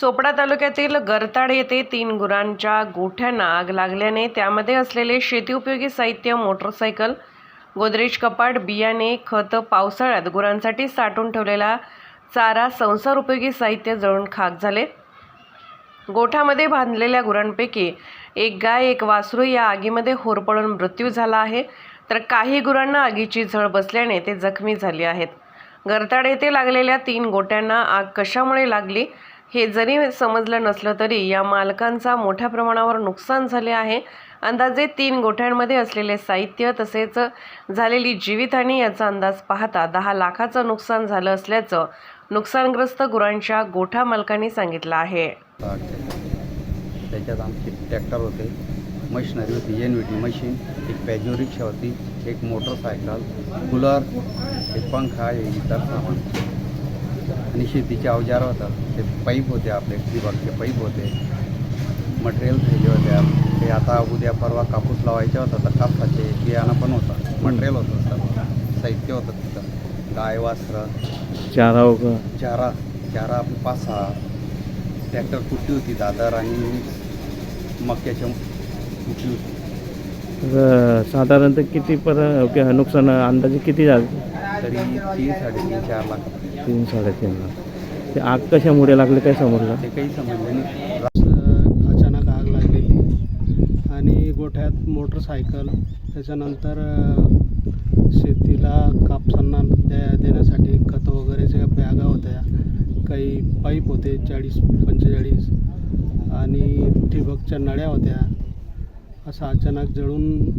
चोपडा तालुक्यातील गरताड येथे तीन गुरांच्या गोठ्यांना आग लागल्याने त्यामध्ये असलेले शेतीउपयोगी साहित्य मोटरसायकल गोदरेज कपाट बियाणे खत पावसाळ्यात गुरांसाठी साठवून ठेवलेला चारा संसार उपयोगी साहित्य जळून खाक झाले. गोठ्यामध्ये बांधलेल्या गुरांपैकी एक गाय एक वासरू या आगीमध्ये होरपळून मृत्यू झाला आहे. तर काही गुरांना आगीची झळ बसल्याने ते जखमी झाले आहेत. गरताड येथे लागलेल्या तीन गोट्यांना आग कशामुळे लागली? हे जरी समजलं नसलं तरी या मालकांचा मोठ्या प्रमाणावर नुकसान झाले आहे. अंदाजे तीन गोठ्यांमध्ये असलेले साहित्य तसेच झालेली जीवितहानी याचा अंदाज पाहता दहा लाखाचं नुकसान झालं असल्याचं नुकसानग्रस्त गुरांच्या गोठा मालकांनी सांगितलं आहे. त्याच्यात आमचे ट्रॅक्टर होते मशिनरी होती एन व्ही टी मशीन एक पॅजो रिक्षा होती एक मोटरसायकल कूलर एक पंखा इतर सामान. आणि शेतीचे अवजार होतात. ते पाईप होते आपले ठिबकचे पाईप होते. मटेरियल थैले होत्या ते आता उद्या परवा कापूस लावायचा होता तर कापसाचे बियाणं पण होतं मटेरियल होतं सर्व साहित्य होतं तिथं. गाय वासरं. चारा वगैरे. चारा चारा आपली पाच सहा. ट्रॅक्टर कुट्टी होती दादर आणि मक्याच्या कुट्टी होती. तर साधारणतः किती पर नुकसान अंदाजे किती झालं? तरी तीन साडेतीन चार लाख. तीन साडेतीन लाख. ते आग कशामुळे लागले काय समजलं? ते काही समजलं नाही. अचानक आग लागलेली आणि गोठ्यात मोटरसायकल त्याच्यानंतर शेतीला कापसांना द्या देण्यासाठी खत वगैरेच्या बॅगा होत्या. काही पाईप होते चाळीस पंचेचाळीस आणि ठिबकच्या नळ्या होत्या. असं अचानक जळून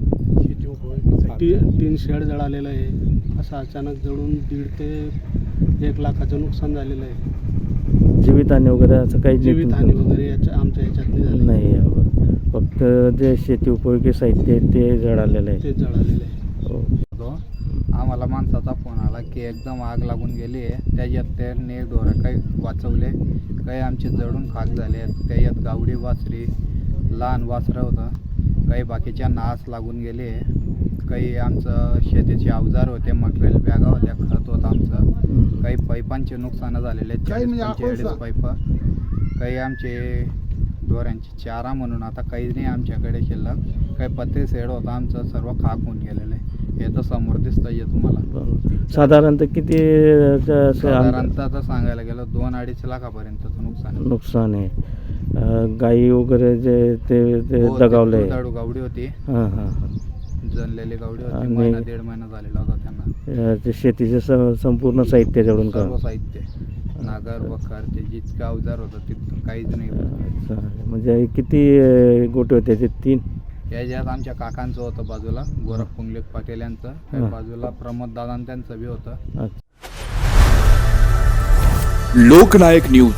टी टीन शेड जळालेलं आहे. असं अचानक जळून दीड ते एक लाखाचं नुकसान झालेलं आहे. जीवितहानी वगैरे असं काही जीवितहानी वगैरे याच्या आमच्या याच्यात नाही झाली. नाही आहे. फक्त जे शेती उपयोगी साहित्य आहे ते जळालेलं आहे. ते जळालेलं आहे. हो. होतो आम्हाला माणसाचा फोन आला की एकदम आग लागून गेली आहे. त्याच्यात त्यांनी ढोरं काही वाचवले काही आमचे जळून खाक झाले त्याच्यात गावडी वासरी लहान वासरं होतं. काही बाकीच्या नास लागून गेले. काही आमचं शेतीचे अवजार होते मटेरियल बॅगा होत्या खत होतं आमचं. काही पाईपांचे नुकसान झालेले पंचेचाळीस पाईप. काही आमचे दोऱ्यांचे चारा म्हणून आता काही नाही आमच्याकडे शिल्लक. काही पत्रे सेड होता आमचं सर्व खाक होऊन गेलेलं. आहे हे तर समोर दिसतं आहे तुम्हाला. साधारणतः किती साधारणतः तर सांगायला गेलं दोन अडीच लाखापर्यंतचं नुकसान आहे. नुकसान आहे. गाई वगैरे जे ते ते हो, ते दगावले. दुधाळू गावडी होती. हां हां हां. जनलेली गावडी होती. आणि- महिना दीड महिना झालेला होता त्यांना. ते शेतीचे स- संपूर्ण साहित्य जळून का? सर्व साहित्य. नागर बकर ते जितकं अवजार होतं तिथून काहीच नाही अच्छा. म्हणजे किती अ, गोटे होते ते? तीन? याच्यात आमच्या काकांचं होतं बाजूला गोरख पुंगलेक पाटील यांचं. बाजूला प्रमोद दादा त्यांचं बी होतं. अच्छा. लोकनायक न्यूज.